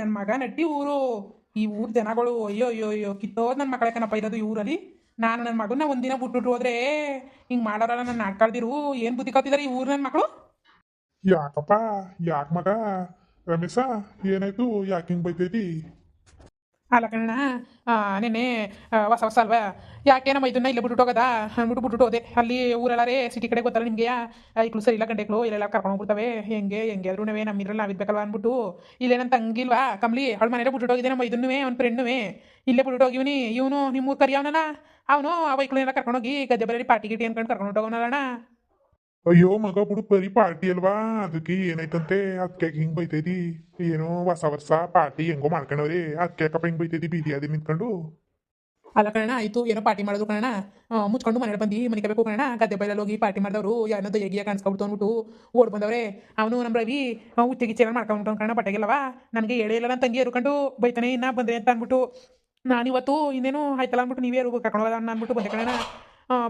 ನನ್ನ ಮಗ ನಟ್ಟಿ ಊರು. ಈ ಊರ್ ಜನಗಳು, ಅಯ್ಯೋ ಅಯ್ಯೋ ಅಯ್ಯೋ, ಕಿತ್ತೋದ್ ನನ್ನ ಮಕ್ಕಳ ಕಣಪ್ಪ ಇರೋದು ಈ ಊರಲ್ಲಿ. ನಾನು ನನ್ನ ಮಗನ ಒಂದಿನ ಬಿಟ್ಬಿಟ್ಟು ಹೋದ್ರೆ ಹಿಂಗ್ ಮಾಡೋರಲ್ಲ ನನ್ನ ನಾಟ್ಕಾಳ್ದಿರು. ಏನ್ ಬುದ್ಧಿ ಕಾತಿದಾರೆ ಈ ಊರ್ ನನ್ನ ಮಕ್ಕಳು ಯಾಕಪ್ಪ, ಯಾಕ ಮಗ? ರಮೇಶ, ಏನಾಯ್ತು? ಯಾಕೆ ಹಿಂಗ್ ಬೈತೈತಿ ಅಲ್ಲ ಕಣ್ಣ ನೆನ್ನೆ ಆ, ಹೊಸ ಹೊಸ ಅಲ್ವಾ? ಯಾಕೆ ನಮ್ಮ ಇದನ್ನ ಇಲ್ಲೇ ಬಿಟ್ಟು ಹೋಗದ? ಅಂದ್ಬಿಟ್ಟು ಬಿಟ್ಟು ಹೋದೆ. ಅಲ್ಲಿ ಊರೆಲ್ಲಾರೇ ಸಿಟಿ ಕಡೆ ಗೊತ್ತಲ್ಲ ನಿಮಗೆ? ಐಕ್ಳು ಸರಿ ಇಲ್ಲ ಗಂಟೆಗಳು ಇಲ್ಲೆಲ್ಲ ಕರ್ಕೊಂಡು ಹೋಗ್ಬಿಡ್ತವೆ. ಹೆಂಗೆ ಹೆಂಗೆ ಆದ್ರೂ ನಮ್ಮ ಇದ್ರಲ್ಲಿ ನಾವಿದ್ಬೇಕಲ್ವ ಅಂದ್ಬಿಟ್ಟು ಇಲ್ಲೇ ನನ್ನ ತಂಗಿಲ್ವಾ? ಕಮ್ಲಿ ಅವಳ ಮನೇಲೆ ಬಿಟ್ಟು ಹೋಗಿದೆ ನಮ್ಮ ಇದನ್ನೂ ಅವ್ನ ಫ್ರೆಂಡ್ನೂ ಇಲ್ಲೇ ಬಿಟ್ಟು ಹೋಗಿವ್ನಿ. ಇವನು ನಿಮ್ಮ ಊರು ಕರಿ ಅವನು ಆ ವೈಕ್ಳನ್ನೆಲ್ಲ ಕರ್ಕೊಂಡೋಗಿ ಗದ್ದೆ ಬರೀ ಪಾರ್ಟಿ ಗಿಟಿ ಅನ್ಕೊಂಡು ಕರ್ಕೊಂಡು ಹೋಗೋನಲ್ಲಣ್ಣ. ಅಯ್ಯೋ, ಮಗ ಬಿಡು, ಬರೀ ಪಾರ್ಟಿ ಅಲ್ವಾ? ಅದಕ್ಕೆ ಏನಾಯ್ತಂತೆ? ಅದಕ್ಕೆ ಹಿಂಗ್ ಬೈತೈತಿ ಏನೋ ಹೊಸ ವರ್ಷ, ಪಾರ್ಟಿ ಹೆಂಗೋ ಮಾಡ್ಕೊಂಡವ್ರಿ ಅದಕ್ಕೆ ಕಪ್ಪ ಹಿಂಗ್ ಬೈತೈತಿ ಬೀದಿ ಅದೇ ನಿಂತ್ಕೊಂಡು. ಅಲ್ಲ ಕಣ ಆಯ್ತು, ಏನೋ ಪಾರ್ಟಿ ಮಾಡೋದು ಕಣ ಮುಚ್ಕೊಂಡು ಮನೇಲಿ ಬಂದು ಮನೆ ಬೇಕು ಕಣ ಗದ್ದೆ ಬೈಲಲ್ಲಿ ಹೋಗಿ ಪಾರ್ಟಿ ಮಾಡಿದವರು ಯಾರನ್ನೋ ದಯ್ಯಾಗಿಯ ಕಾಣಿಸ್ಕೊಬಿಡ್ತು ಅಂದ್ಬಿಟ್ಟು ಓಡ್ ಬಂದವ್ರೆ. ಅವನು ನಮ್ಮ ರವಿ ಉಚ್ಚಿಗೆ ಚೇರ ಮಾಡ್ಕೊಂಡು ಕಣ ಬಟ್ಟೆಗೆಲ್ಲವ ನನಗೆ ಹೇಳೇ ಇಲ್ಲ ನನ್ನ ತಂಗಿ ಎರ್ಕೊಂಡು ಬೈತಾನೆ, ಇನ್ನ ಬಂದ್ರೆ ಅಂತ ಅಂದ್ಬಿಟ್ಟು. ನಾನಿವತ್ತು ಇನ್ನೇನು ಆಯ್ತಲ್ಲ ಅಂದ್ಬಿಟ್ಟು, ನೀವೇ ಕರ್ಕೊಂಡು ಹೋಗೋದ ಅಂದ್ಬಿಟ್ಟು ಬಂದೆ ಕಣ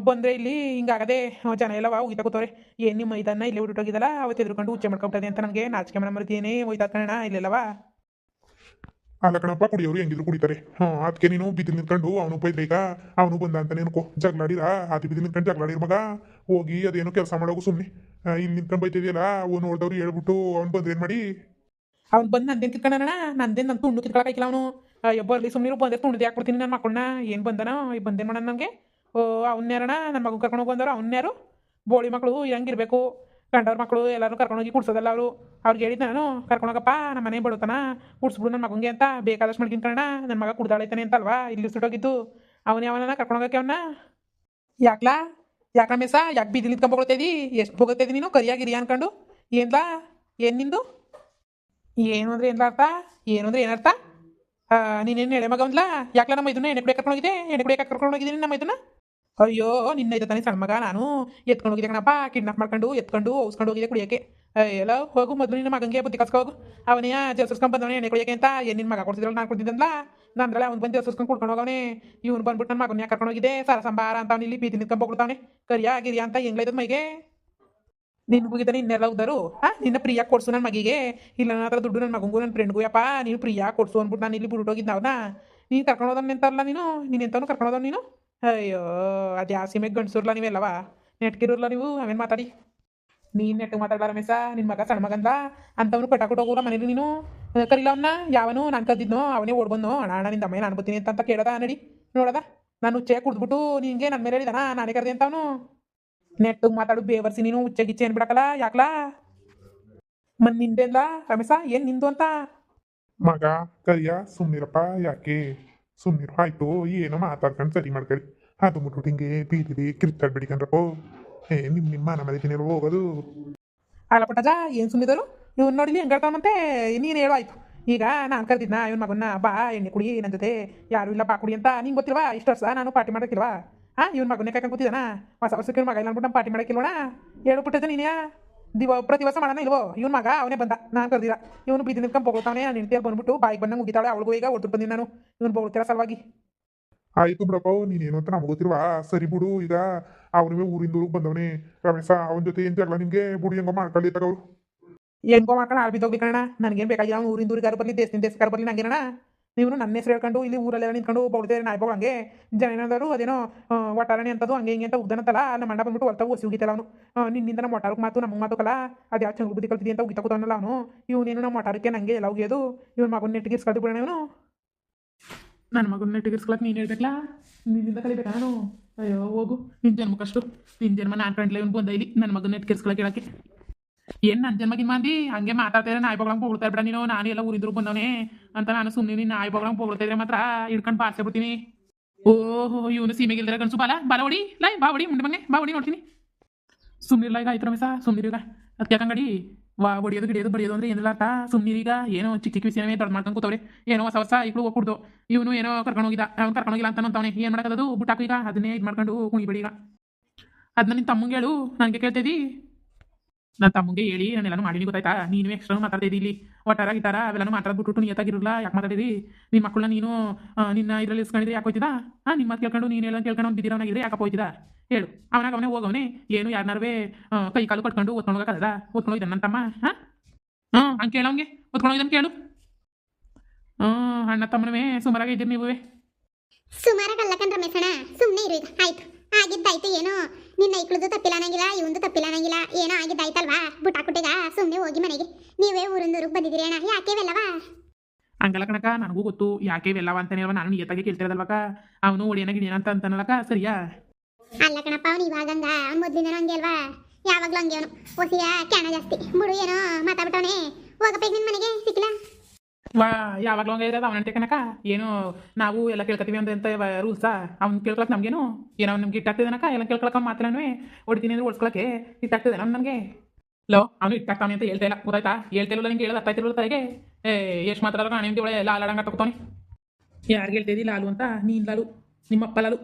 ಬಂದರೆ ಇಲ್ಲಿ ಹಿಂಗಾಗದೆ ಜನ ಎಲ್ಲವ ಉಗಿತಾ ಕೂತವ್ರೆ. ಏನು ನಿಮ್ಮ ಇದನ್ನ ಇಲ್ಲಿ ಬಿಟ್ಟೋಗಿದ್ದಲ್ಲ ಅವತ್ತು ಎದ್ರುಕೊಂಡು ಉಚ್ಚೆ ಮಾಡ್ಕೊಬಿಟ್ಟದೆ ಅಂತ ನನಗೆ. ನಾಚಿಕೆ ಮನ ಮರ್ತಿಯೇನೇ ಹೋಯ್ತಾ ಕಣ ಇಲ್ಲೆಲ್ಲವಾ ಅಲ್ಲ ಕಣಪ್ಪ ಕುಡಿಯೋರು ಹೆಂಗಿದ್ರು ಕುಡಿತಾರೆ. ಹ್ಞೂ ಅದಕ್ಕೆ ನೀನು ಬಿದ್ದು ನಿಂತ್ಕೊಂಡು ಅವನು ಬೈದ್ರೆ ಈಗ ಅವನು ಬಂದ ಅಂತ ಅನ್ಕೋ ಜಗಳಾಡಿರ ಅದು ಬಿದ್ದು ನಿಂತ್ಕೊಂಡು ಜಗಳಾಡಿರ ಮಗ? ಹೋಗಿ ಅದೇನೋ ಕೆಲಸ ಮಾಡೋಗು ಸುಮ್ಮನೆ ಇಲ್ಲಿ ನಿಂತ್ಕೊಂಡು ಬೈತಿದ್ಯಲ್ಲ ಅವ್ನು ನೋಡ್ದವ್ರು ಹೇಳ್ಬಿಟ್ಟು ಅವ್ನು ಬಂದ್ರೆ ಏನು ಮಾಡಿ? ಅವ್ನು ಬಂದು ನಂದೇನು ಕಿತ್ಕೊಂಡಣ ನಂದೇನು ನನ್ನ ತುಂಡು ಕಿತ್ಕೊಳಕಿಲ್ಲ ಅವನು. ಎಬ್ಬರ್ಲಿ ಬರ್ಲಿ ಸುಮ್ಮನೆ ಬಂದೆ ತುಂಡು ಯಾಕೆ ನನ್ನ ಮಕ್ಕಳನ್ನ ಏನು ಬಂದನೋ ಬಂದೇನು ಮಾಡೋಣ ನನಗೆ? ಓ ಅವ್ನ್ಯಾರಣ ನನ್ನ ಮಗು ಕರ್ಕೊಂಡು ಬಂದವರು ಅವ್ನ್ಯಾರು? ಬೋಳಿ ಮಕ್ಕಳು ಹೆಂಗಿರ್ಬೇಕು? ಗಂಡವ್ರ ಮಕ್ಕಳು ಎಲ್ಲರೂ ಕರ್ಕೊಂಡೋಗಿ ಕುಡ್ಸೋದಲ್ಲ ಅವರು. ಅವ್ರಿಗೆ ಹೇಳಿದ್ದೆ ನಾನು ಕರ್ಕೊಂಡೋಗಪ್ಪ ನಮ್ಮ ಮನೆ ಬಡತನ. ಕುಡ್ಸ್ಬಿಡು ನನ್ನ ಮಗಂಗೆ ಅಂತ, ಬೇಕಾದಷ್ಟು ಮಡ್ಕಿನ ಕಣ ನನ್ನ ಮಗ ಕುಡ್ದಾಳೈತಾನೆ ಅಂತಲ್ವಾ? ಇಲ್ಲಿ ಸುಟ್ಟೋಗಿದ್ದು. ಅವನ ಯಾವನ ಕರ್ಕೊಂಡೋಗಕ್ಕೆ ಅವನ್ನ ಯಾಕ್ಲಾ? ಯಾಕ ಮೇಸ? ಯಾಕೆ ಬೀದಿಲಿ ನಿಂತ್ಕೊಂಡ್ ಬೊಗಳ್ತಿದ್ದಿ ಎಷ್ಟು ಹೋಗುತ್ತೈದಿ ನೀನು? ಕರಿಯಾಗಿರಿ ಅನ್ಕೊಂಡು. ಏನ್ಲಾ? ಏನು ನಿಂದು? ಏನು ಅಂದ್ರೆ ಏನ್ಲ ಅರ್ಥ? ಏನು ಅಂದ್ರೆ ಏನರ್ಥ ನೀನೇನು ಎಳೆ ಮಗ ಒಂದ್ಲಾ ಯಾಕ್ಲ ನಮ್ಮ ಇದನ್ನ ಎಣ್ಣೆ ಕುಡಿಯಕ್ಕೆ ಕರ್ಕೊಂಡೋಗಿದೆ ಎಣ್ಣೆ ಕರ್ಕೊಂಡು ಹೋಗಿದ್ದೀನಿ ನಮ್ಮ ಇದನ್ನ ಅಯ್ಯೋ, ನಿನ್ನ ತಾನೇ ಸಣ್ಣ ಮಗ ನಾನು. ಎತ್ಕೊಂಡು ಹೋಗಿದ್ದೆ ಕಣಪ್ಪ ಕಿಡ್ನಾಪ್ ಮಾಡ್ಕೊಂಡು, ಎತ್ಕೊಂಡು ಔಸ್ಕೊಂಡು ಹೋಗಿದೆ ಕುಡಿಯೋಕ್ಕೆ. ಎಲ್ಲ ಹೋಗು, ಮೊದಲು ನಿನ್ನ ಮಗಂಗೆ ಬುದ್ಧಿ ಕಸ್ಕೊ ಹೋಗು. ಅವನೇ ಜಸ್ಕೊಂಡು ಬಂದವನೇ ಎಣ್ಣೆ ಕುಡಿಯೋಕೆ ಅಂತ. ಏನು ನಿನ್ನ ಮಗ ಕೊಡ್ತಿದ್ರಲ್ಲ, ನಾನು ಕೊಡ್ತಿದ್ದಲ್ಲ ನಂದ್ರಲ್ಲ ಅವ್ನು ಬಂದು ಜಸ್ಕೊಂಡು ಕುಡ್ಕೊಂಡು ಹೋಗವನೇ. ಇವ್ನು ಬಂದ್ಬಿಟ್ಟು ನನ್ನ ಮಗನ ಕರ್ಕೊಂಡು ಹೋಗಿದ್ದೆ. ಸಾರ ಸಂಬಾರ ಅಂತ ಅವ್ನು ಇಲ್ಲಿ ಬೀದಿ ನಿಂತ್ಕೊಂಡು ಹೋಗ್ಬಿಡ್ತಾವನೆ ಕರಿಯಾ, ಗಿರಿಯಾ ಅಂತ ಹೆಂಗ್ಲೈತದ ಮೈಗೆ? ನಿನ್ ಮುಗಿದ ನಿನ್ನೆಲ್ಲ ಉದರು ಹಾ ನಿನ್ನ ಪ್ರಿಯಾ ಕೊಡ್ಸು ನನ್ನ ಮಗಿಗೆ. ಇಲ್ಲ ನನ್ನ ಹತ್ರ ದುಡ್ಡು ನನ್ನ ಮಗಂಗೂ ನನ್ನ ಫ್ರೆಂಡ್ಗೂ ಯಪ್ಪ, ನೀನು ಪ್ರಿಯಾ ಕೊಡ್ಸು ಅಂದ್ಬಿಟ್ಟು ನಾನು ಇಲ್ಲಿ ಬಿಟ್ಟು ಹೋಗಿದ್ದೆ ಅವನ. ನೀನು ಕರ್ಕೊಂಡು ನಿಂತಲ್ಲ ನೀನು? ನೀನು ಎಂತವನು ಕರ್ಕೊಂಡು ನೀನು? ಅಯ್ಯೋ, ಅದು ಯಾವ ಸೀಮೆಗೆ ಗಂಡಸೂರ್ಲ ನೀವೆಲ್ಲವ ನೆಟ್ಕಿರಲ್ಲ ನೀವು? ಆಮೇಲೆ ಮಾತಾಡಿ? ನೀನು ನೆಟ್ಟು ಮಾತಾಡಲ್ಲ ರಮೇಶ ನಿನ್ ಮಗ ಸಣ್ಣ ಮಗಂದ ಅಂತವನು ಕಟ್ಟಾಕೊಟ್ಟು ಹೋಗೋಲ್ಲ ಮನೇಲಿ ನೀನು? ಕರಿಲ್ಲ ಅವನ್ನ ಯಾವನು? ನಾನು ಕದ್ದಿದ್ನೋ ಅವನೇ ಓಡ್ಬಂದು ಅಣ್ಣ ಅಣ್ಣ, ನಿಂದ ಅಮ್ಮ ನಾನು ಬರ್ತೀನಿ ಅಂತ ಕೇಳದ ನಡಿ? ನೋಡದ? ನಾನು ಉಚ್ಚೆ ಕುಡ್ದ್ಬಿಟ್ಟು ನಿಂಗೆ ನನ್ನ ಮೇಲೆ ಹೇಳಿದಾನ? ನಾನೇ ಕರ್ದೆ ಅಂತ ಅವನು ಮಾತಾಡು, ಬೇವರ್ಸಿ ನೀನು, ಉಚ್ಚೆ ಗಿಚ್ಚೆ ಅನ್ಬಿಡಕಲ್ಲ ಯಾಕಲ? ಮನ್ ನಿಂದೆಲ್ಲ ರಮೇಶ, ಏನ್ ನಿಂದು ಅಂತ? ಮಗ, ಕರಿಯ ಸುಮ್ಮನಿರಪ್ಪ ಯಾಕೆ? ಸುಮ್ಮನಿರು ಆಯ್ತು, ಏನೋ ಮಾತಾಡ್ಕೊಂಡು ಸರಿ ಮಾಡ್ಕೊಳ್ಳಿ ಅದು ಮುಟ್ಬಿಟ್ಟು ಹಿಂಗೆ ಬೀದಿಲಿ ಕಿರ್ಚಾಡ್ಬೇಡಿ ಕಣ್ರಪ್ಪ ಏ ನಿಮ್ಮ ನಿಮ್ಮ ಮನೆ ಮನೆ ಹೋಗೋದು. ಅಲ್ಲ ಪುಟ್ಟಜ ಏನು ಸುಮ್ಮಿದರು ಇವ್ನು ನೋಡಿಲಿ ಹೆಂಗಾಡ್ತಾವಂತೆ ನೀನು ಹೇಳು, ಆಯ್ತು. ಈಗ ನಾನು ಕರೆದಿದ್ನ, ಇವನ್ ಮಗನ್ನ ಬಾ, ಎಣ್ಣೆ ಕುಡಿ ನನ್ನ ಜೊತೆ. ಯಾರು ಇಲ್ಲ, ಬಾ, ಕುಡಿ ಅಂತ. ನಿಂಗೆ ಗೊತ್ತಿಲ್ವಾ? ಇಷ್ಟು ವರ್ಷ ನಾನು ಪಾರ್ಟಿ ಮಾಡೋಕ್ಕಿಲ್ವಾ ಹಾಂ ಇವ್ನ ಮಗನೇ ಕರ್ಕೊಂಡು ಕೂತಿದ್ದಾನ? ಹೊಸ ವರ್ಷಕ್ಕೆ ಮಗ ಇಲ್ಲ ಅಂದ್ಬಿಟ್ಟು ಪಾರ್ಟಿ ಮಾಡೋಕ್ಕಿಲ್ವಣ ಹೇಳು ಪುಟ್ಟಜ ನೀನೇ ದಿವ ಪ್ರತಿ ವರ್ಷ ಮಾಡೋಣ ಇಲ್ವೋ? ಇವ್ನ ಮಗ ಅವನೇ ಬಂದ. ನಾನು ಕರೆದಿಲ್ಲ. ಇವನು ಬೀದಿ ನಿಂತ್ಕೊಂಡು ಬೊಗಳ್ತಾವನೆ ನಿಂತಿಯಲ್ಲಿ ಬಂದ್ಬಿಟ್ಟು ಬಾಯಿಗೆ ಬಂದಂಗೆ ಉಗಿತಾಳೆ ಅವಳಿಗೂ ಈಗ ಒಟ್ಟು ಬಂದಿನಿ ನಾನು. ಇವನು ಬೊಗಳ್ತಿರೋ ಸಲುವಾಗಿ. ಆಯ್ತು ಬಿಡಪ್ಪ ನೀನೇನು ಅಂತ ನಮ್ಗೆ ಗೊತ್ತಿಲ್ವಾ ಸರಿ ಬಿಡು ಈಗ ಅವನಿಗೆ ಊರಿಂದ ಊರಿಗೆ ಬಂದವನೇ. ರಮೇಶ ಅವನ ಜೊತೆ ಏನು ಜಗಳ ನಿಮಗೆ ಬುಡಿ ಹೆಂಗೋ ಮಾಡ್ಕೊಳ್ಳಿ ತಗವ್ರು ಹೆಂಗೋ ಮಾಡ್ಕೊಂಡು ಆರ್ಬಿ ಕಣ ನನಗೇನು ಬೇಕಾಗಿಲ್ಲ ಅವ್ನು ಊರಿಂದ ಊರಿಗಾರು ಬರಲಿ ದೇಶದಿಂದ ದೇಶಕ್ಕಾರ ಬರಲಿ ನಂಗೇನಣ ನೀವು ನನ್ನ ಹೆಸರು ಹೇಳ್ಕೊಂಡು ಇಲ್ಲಿ ಊರಲ್ಲೆಲ್ಲ ನಿಂತ್ಕೊಂಡು ಬೌಳ್ದೆ ನಾಯಿ ಬೋಗ ಹಂಗೆ ಜನ ಏನಾದ್ರು ಅದೇನೋ ಒಟ್ಟಾರಣೆ ಅಂತದ್ದು ಹಂಗೆ ಹಿಂಗೆ ಅಂತ ಉದ್ದನಂತಲ್ಲ ನಮ್ಮ ಅಣ್ಣ ಬಂದ್ಬಿಟ್ಟು ಹೊಲ್ತಾವು ಒಸಿ ಉಗಿತಲ್ಲ ಅವನು. ನಿನ್ನಿಂದ ನಮ್ಮ ಒಟ್ಟಾರಕ್ಕೆ ಮಾತು ನಮ್ಮ ಮಾತುಕಲ್ಲ ಅದು ಯಾವ ಚಂದ್ರ ಬುದ್ಧಿ ಅಂತ ಹೋಗಿ ಕೂತಾನಲ್ಲ ಅವನು. ಇವನೇನು ನಮ್ಮ ಒಟ್ಟಾರಕ್ಕೆ ನಂಗೆ ಎಲ್ಲ ಉಗಿಯೋದು. ಇವನು ಮಗನ ನೆಟ್ಟಿಗಿರ್ಸ್ಕೊಳ್ದು ಬಿಡೋಣ ಇವನು. ನನ್ನ ಮಗನ ನೆಟ್ಟಿಗಿರ್ಸ್ಕೊಳಕ್ಕೆ ನೀನು ಹೇಳ್ಬೇಕಲ್ಲ ನಿನ್ನಿಂದ ಕಲಿಬೇಕಾ ನಾನು? ಅಯ್ಯೋ, ಹೋಗು. ನಿನ್ನ ಜನ್ಮಕ್ಕಷ್ಟು. ನಿನ್ನ ಜನ್ಮ ನಾನು ಕಂಡ್ಲೇ ಇವನು ಬಂದ ಇಲ್ಲಿ. ನನ್ನ ಮಗನ ನೆಟ್ಟಿಗಿರ್ಸ್ಕೊಳಕ್ಕೆ ಹೇಳಕ್ಕೆ. ಏನ್ ನನ್ ಜನ್ಮಗಿನ್ ಮಂದಿ ಹಂಗೆ ಮಾತಾಡ್ತಾರೆ ನಾಯಿ ಬಗಳಂಗೆ ಹೋಗ್ತಾ ಬಿಡ ನೀನು ನಾನು ಎಲ್ಲ ಊರಿದ್ರು ಬಂದವನೇ ಅಂತ ನಾನು ಸುಮ್ಮನೆ ನೀನು ನಾಯಿ ಬಗಳಂಗೆ ಹೋಗ್ತಾ ಇದ್ರೆ ಮಾತ್ರ ಹಿಡ್ಕೊಂಡು ಬಾರ್ಸೆ ಬಿಡ್ತೀನಿ ಓಹೋ ಇವನು ಸೀಮೆಗಿಲ್ದರೆ ಗಣಸು ಬಾಲ ಬಾಲ ಹೊಡಿ ಲೈ ಬಾ ಹೊಡಿ ಮುಂದೆ ಬಂಗೆ ಬಾ ಹೊಡಿ ನೋಡ್ತೀನಿ ಸುಮ್ಮನಿರ್ಲ ಈಗ ಆಯ್ತು ರಮೇಶ ಸುಮ್ಮನಿರೀಗ ಅದಕ್ಕೆ ವಾ ಹೊಡಿಯೋದು ಗಿಡಿಯೋದು ಬಡಿಯೋದು ಅಂದ್ರೆ ಏನಿಲ್ಲ ಅರ್ಥ ಸುಮ್ಮನಿರೀಗ ಏನೋ ಚಿಕ್ಕ ಚಿಕ್ಕ ವಿಷಯನೇ ದೊಡ್ಡ ಮಾಡ್ಕೊಂಡು ಕೂತವ್ರೆ ಏನೋ ಹೊಸ ಹೊಸ ಇಕ್ಳು ಹೋಗ್ಬಿಡ್ದು ಇವನು ಏನೋ ಕರ್ಕೊಂಡು ಹೋಗಿದ್ದ ಅವ್ನು ಕರ್ಕೊಂಡು ಹೋಗಿಲ್ಲ ಅಂತ ಅಂತವನೇ ಏನು ಮಾಡೋದು ಬುಟ್ಟಾಕು ಈಗ ಅದನ್ನೇ ಇದು ಮಾಡ್ಕೊಂಡು ಕುಣಿಬೇಡಿ ಈಗ ಅದನ್ನ ನಿನ್ನ ತಮ್ಮಂಗೆ ಹೇಳು ನನಗೆ ಕೇಳ್ತಿದ್ದಿ ನನ್ನ ತಮ್ಮಗೆ ಹೇಳಿ ಎಲ್ಲಾನು ಮಾಡೀನಿ ಗೊತ್ತಾಯ್ತಾ? ನೀನು ಎಕ್ಸ್ಟ್ರಾ ಮಾತಾಡ್ತಾ ಇದ್ದಿ ಇಲ್ಲಿ. ಒಟ್ಟಾರ ಗಿಟಾರ ಅವೆಲ್ಲನೂ ಮಾತಾಡ್ಬಿಟ್ಟು ನಿಯತ್ತಾಗಿರಲ್ಲ ಯಾಕೆ ಮಾತಾಡಿರಿ ನಿಮ್ಮ ಮಕ್ಕಳನ್ನ ನೀನು ನಿನ್ನ ಇದರಲ್ಲಿ ಇಸ್ಕೊಂಡಿದ್ರೆ ಯಾಕೆ ಹೋಯ್ತಿದ ಹಾಂ ನಿಮ್ಮ ಮಾತು ಕೇಳ್ಕೊಂಡು, ನೀನು ಎಲ್ಲ ಕೇಳ್ಕೊಂಡು ಅವ್ನು ಬಿದ್ದಿರೋನಾಗಿದ್ರೆ ಯಾಕೆ ಹೋಯ್ತಿದ ಹೇಳು. ಅವನಾಗ ಅವನೇ ಹೋಗವನೇ. ಏನು ಯಾರನ್ನಾರೇ ಕೈ ಕಾಲು ಕಟ್ಕೊಂಡು ಓದ್ಕೊಂಡು ಹೋಗಕ್ಕಲ್ಲ ಓದ್ಕೊಂಡು ಹೋಗಿದ್ದಾನೆ ನನ್ನ ತಮ್ಮ, ಹಾಂ? ಹ್ಞೂ ಹಂಗೆ ಕೇಳೋಂಗೆ ಓದ್ಕೊಂಡು ಹೋಗಿದ್ದಾನೆ ಕೇಳು. ಹ್ಞೂ ಅಣ್ಣ ತಮ್ಮನವೇ ಸುಮಾರಾಗಿದ್ದೀರಿ ನೀವೇ. ಸುಮಾರಾಗಲ್ಲ ಕಣ್ ರಮೇಶಣ್ಣ ಸುಮ್ಮನೆ ಇರು ಆಯ್ತು. ಆಗಿದ್ದಾಯ್ತು ಏನೋ. ನಿನ್ನ ಐಕ್ಳದು ತಪ್ಪಿಲ್ಲ ಅನ್ನಂಗಿಲ್ಲ ಇವಂದು ತಪ್ಪಿಲ್ಲ ಅನ್ನಂಗಿಲ್ಲ ಏನೋ ಆಗಿದ್ದಾಯ್ತಲ್ವಾ? ಬುಟ್ಟಾಕುಟ್ಟಿಗ ಸುಮ್ಮನೆ ಹೋಗಿ ಮನೆಗೆ. ನೀವೇ ಊರಿಂದೂರಿಗೆ ಬಂದಿದ್ದೀರಿ ಅಣ್ಣ ಯಾಕೆ ಇವೆಲ್ಲವಾ? ಹಂಗಲ್ಲ ಕಣಕ ನನಗೂ ಗೊತ್ತು ಯಾಕೆ ಇವೆಲ್ಲವ ಅಂತಾನೆ ಅಲ್ವಾ ನಾನು ನಿಯತ್ತಾಗಿ ಕೇಳ್ತಿರೋದಲ್ವಕ ಅವನು ಒಡಿಯನ ಗಿಡಿಯನ ಅಂತ ಅಂತಾನಲ್ಲಕ ಸರಿಯಾ? ಅಲ್ಲ ಕಣಪ್ಪ ಅವ್ನು ಇವಾಗಂಗ ಅವ್ನು ಮೊದ್ಲಿಂದನೂ ಹಂಗೆ ಅಲ್ವಾ? ಯಾವಾಗ್ಲೂ ಹಂಗೆ ಅವನು. ಹೊಸಿಯ ಕ್ಯಾಣ ಜಾಸ್ತಿ. ಬಿಡು ಏನೋ ಮಾತಾಡ್ಬಿಟ್ಟವನೇ. ಹೋಗಪ್ಪ ನಿನ್ನ ಮನೆಗೆ ಸಿಕ್ಕಿಲ್ಲ? ವಾ, ಯಾವಾಗ್ಲೂ ಹಂಗೆ ಇರೋದು ಅವನಂತೆ ಕಣಕ ಏನು ನಾವು ಎಲ್ಲ ಕೇಳ್ಕೊತೀವಿ ಅಂತ ಅಂತ ರೂಲ್ಸಾ ಅವ್ನು ಕೇಳ್ಕೊಳಕ್ ನಮಗೇನು? ಏನೋ ಅವ್ನು ನಮ್ಗೆ ಇಟ್ಟಾಗ್ತದನಕ ಎಲ್ಲ ಕೇಳ್ಕೊಳಕ ಮಾತ್ರನೂ ಹೊಡಿತೀನಿ ಅಂದ್ರೆ ಓಡಿಸ್ಕೊಳಕ್ಕೆ ಇಟ್ಟಾಗ್ತದೆ ನನಗೆ? ಲೋ, ಅವನು ಇಟ್ಟಾಗ್ತಾನೆ ಅಂತ ಹೇಳ್ತಾ ಇಲ್ಲ. ಗೊತ್ತಾಯ್ತಾ? ಹೇಳ್ತಿಲ್ಲ ನಿಂಗೆ ಹೇಳೋದು, ಅರ್ಥ ಆಯ್ತಿರಲ್ಲ ತಲೆಗೆ ಏ ಎಷ್ಟು ಮಾತಾಡೋರು ನಾನು ನಿಮ್ಗೆ ಒಳ್ಳೆ ಲಾಲ್ ಆಡಂಗ ತಗೋತಾನೆ ಯಾರಿಗೆ ಹೇಳ್ತಿದ್ದಿ ಲಾಲು ಅಂತ? ನೀನು ಲಾಲು. ನಿಮ್ಮ ಅಪ್ಪ ಲಾಲು.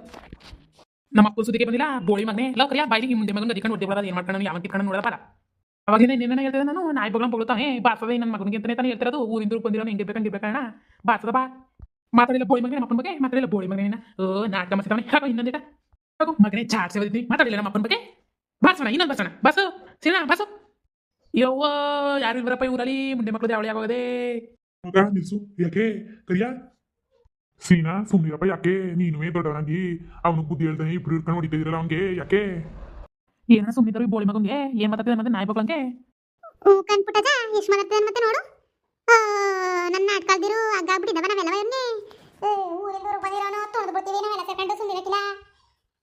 ನಮ್ಮ ಅಪ್ಪ ಸುದ್ದಿಗೆ ಬಂದಿಲ್ಲ? ಬೋಳಿ ಮಗನೇ. ಲೋ, ಕರಿಯ, ಬಾಯಿಗೆ ಮುಂದೆ ಮಗನ ಅದಕ್ಕೆ ನೋಡ್ತಿ ಬರೋದು ಏನು ಮಾಡ್ಕೊಂಡು ಯಾವ ಕಿತ್ಕೊಂಡು ನೋಡೋದಪ್ಪ ಅವಾಗಿಂದ ನಿನ್ನೆ ಹೇಳ್ತಿದ್ದೆ ನಾನು? ನಾಯಿ ಬಗ್ಲಂ ಬಗ್ತಾನೆ ಬಾಸದ ನನ್ನ ಮಗನಿಗೆ ಅಂತಾನೆ ತಾನೇ ಹೇಳ್ತಿರೋದು? ಊರಿಂದ ಬಂದಿರೋ ಹಿಂಗೆ ಬೇಕಂಗೆ ಬೇಕಣ್ಣ. ಬಾಸದ ಬಾ. ಮಾತಾಡಿಲ್ಲ ಬೋಳಿ ಮಗನೇ ಅಪ್ಪನ ಬಗ್ಗೆ? ಮಾತಾಡಿಲ್ಲ ಬೋಳಿ ಮಗನೇ ಓ, ನಾಟಕ ಮಾಡ್ತಾನೆ ಹಾಕೋ ಇನ್ನೊಂದಿಟ ಹಾಗೋ, ಮಗನೇ ಚಾಟ್ ಸೇವಿದ್ವಿ ಮಾತಾಡಿಲ್ಲ ನಮ್ಮ ಅಪ್ಪನ ಬಗ್ಗೆ? ಬಾಸಣ ಇನ್ನೊಂದು ಬರ್ಸೋಣ. ಬಸ್ಸು ಸಿನ ಬಸ್ಸು ಯವ್ವ, ಯಾರು ಇವರಪ್ಪ ಊರಲ್ಲಿ? ಮುಂದೆ ಮಕ್ಕಳು ಯಾವಳಿ ಆಗೋದೆ ಮಗ ನಿಲ್ಸು, ಯಾಕೆ? ಕರಿಯ? ಸೀನಾ ಸುಮ್ಮನಿರಪ್ಪ ಯಾಕೆ? ನೀನುವೇ ದೊಡ್ಡವನಾಗಿ. ಅವನು ಬುದ್ಧಿ ಹೇಳ್ತಾನೆ, ಇಬ್ರು ಇಟ್ಕೊಂಡು ಇದ್ರಲ್ಲ ಅವನಿಗೆ, ಯಾಕೆ? ಏನ ಸುಮ್ಮಿದ್ರು ಬೋಳಿ ಮಗಂಗೆ? ಏನ್ ಮಾತಾಡ್ತಿದೆ ಮತ್ತೆ? ನಾಯಿ ಬಗ್ಲಂಗೆ ಓ ಕಣ್ಪುಟ್ಟದ ಎಷ್ಟು ಮಾತಾಡ್ತೇನೆ ಮತ್ತೆ ನೋಡು. ನನ್ನ ನಾಟ್ಕಲ್ದಿರು ಹಗ್ಗಾಗ್ಬಿಟ್ಟಿದ್ದವ ನಾವೆಲ್ಲ ಇವನ್ನೇ ಊರಿಂದ ಬಂದಿರೋನು ತೊಳೆದು ಬಿಡ್ತೀವಿ ನಾವೆಲ್ಲ ಸೇರ್ಕೊಂಡು ಸುಮ್ಮನಿರಕ್ಕಿಲ್ಲ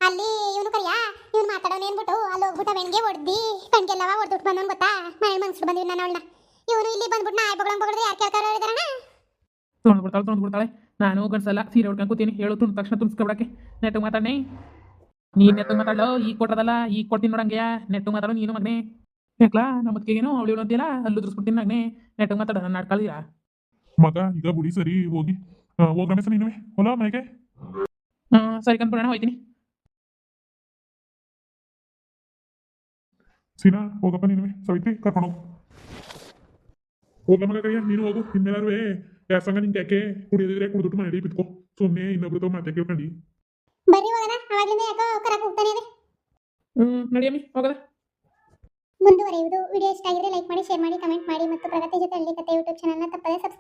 ಅಲ್ಲಿ ಇವನು ಕರಿಯ? ಇವನು ಮಾತಾಡೋನು ಏನ್ಬಿಟ್ಟು ಅಲ್ಲಿ ಹೋಗ್ಬಿಟ್ಟು ಅವನಿಗೆ ಹೊಡ್ದಿ ಕಣ್ಗೆಲ್ಲವ ಹೊಡ್ದುಟ್ಟು ಬಂದವನು ಗೊತ್ತಾ? ಮನೆ ಮನ್ಸಿಟ್ಟು ಬಂದಿವಿ ನಾನು ಅವಳನ್ನ. ಇವನು ಇಲ್ಲಿ ಬಂದ್ಬಿಟ್ಟು ನಾಯಿ ಬಗಳಂಗ್ ಬಗಳ್ದೆ ಯಾರು ಕೇಳ್ತಾರೋ ಹೇಳಿದಾರಣ ತೊಳೆದು ಬಿಡ್ತಾಳೆ ತೊಳೆದು ಬಿಡ್ತಾಳೆ. ನಾನು ಗಂಡ್ಸಲ್ಲ ಸೀರೆ ಉಡ್ಕೊಂಡು ಕೂತೀನಿ. ಹೇಳು ತುಂಬ ತಕ್ಷಣ ತುಂಬಿಸ್ಕೊಬಿಡಕ್ಕೆ. ನೆಟ್ಟು ಮಾತಾಡ್ನಿ. ನೀನು ನೆತ್ತ ಮಾತಾಡೋ ಈಗ ಕೊಟ್ಟದಲ್ಲ ಈಗ ಕೊಡ್ತೀನಿ ನೋಡಂಗೆಯ ನೆಟ್ಟು ಮಾತಾಡೋ ನೀನು ಮಗನೇ. ಯಾಕ್ಲಾ ನಮ್ಮ ಏನೋ ಅವಳು ಇವಳು ಅಂತೀಯಲ್ಲ? ಅಲ್ಲಿ ಉದ್ರಿಸ್ಬಿಡ್ತೀನಿ ಮಗನೇ. ನೆಟ್ಟು ಮಾತಾಡೋ ನಾನು ನಾಡ್ಕಳಿಯ ಮಗ ಈಗ ಬುಡಿ ಸರಿ ಹೋಗಿ. ಹೋಗ ರಮೇಶ ನೀನುವೆ ಹೊಲ ಮನೆಗೆ. ಹಾಂ ಸರಿ ಕಂದ್ಬಿಡೋಣ ಹೋಯ್ತೀನಿ. ಸೀನಾ ಹೋಗಪ್ಪ ನೀನುವೆ ಸವಿತ್ರಿ ಕರ್ಕೊಂಡು ಹೋಗು. ಹೋಗ ಮಗ ಕೈಯ? ನೀನು ಹೋಗು ಇನ್ಮೇಲಾರುವೆ ಯಾಸಂಗ ನಿಂಗೆ ಯಾಕೆ ಕುಡಿಯೋದಿದ್ರೆ ಕುಡಿದ್ಬಿಟ್ಟು ಮನೇಲಿ ಬಿತ್ಕೋ ಸುಮ್ಮನೆ ಇನ್ನೊಬ್ರು ಮಾತೆ ಕೇಳ್ಕೊಂಡು ಹೋಗೋಣ ಅವಾಗ್ಲಿಂದ ಯಾಕೋ ಕರಕ್ ಹೋಗ್ತಾನೆ ಇದೆ ಹ್ಮ್ ನಡಿಯಮ್ಮಿ ಹೋಗದ ಮುಂದುವರೆಯುವುದು ವಿಡಿಯೋ ಇಷ್ಟ ಆಗಿದ್ರೆ ಲೈಕ್ ಮಾಡಿ ಶೇರ್ ಮಾಡಿ ಕಮೆಂಟ್ ಮಾಡಿ ಮತ್ತು ಪ್ರಗತಿ ಜೊತೆ ಹಳ್ಳಿ ಕತೆ ಯೂಟ್ಯೂಬ್ ಚಾನಲ್ನ ತಪ್ಪದೆ ಸಬ್ಸ್ಕ್ರೈಬ್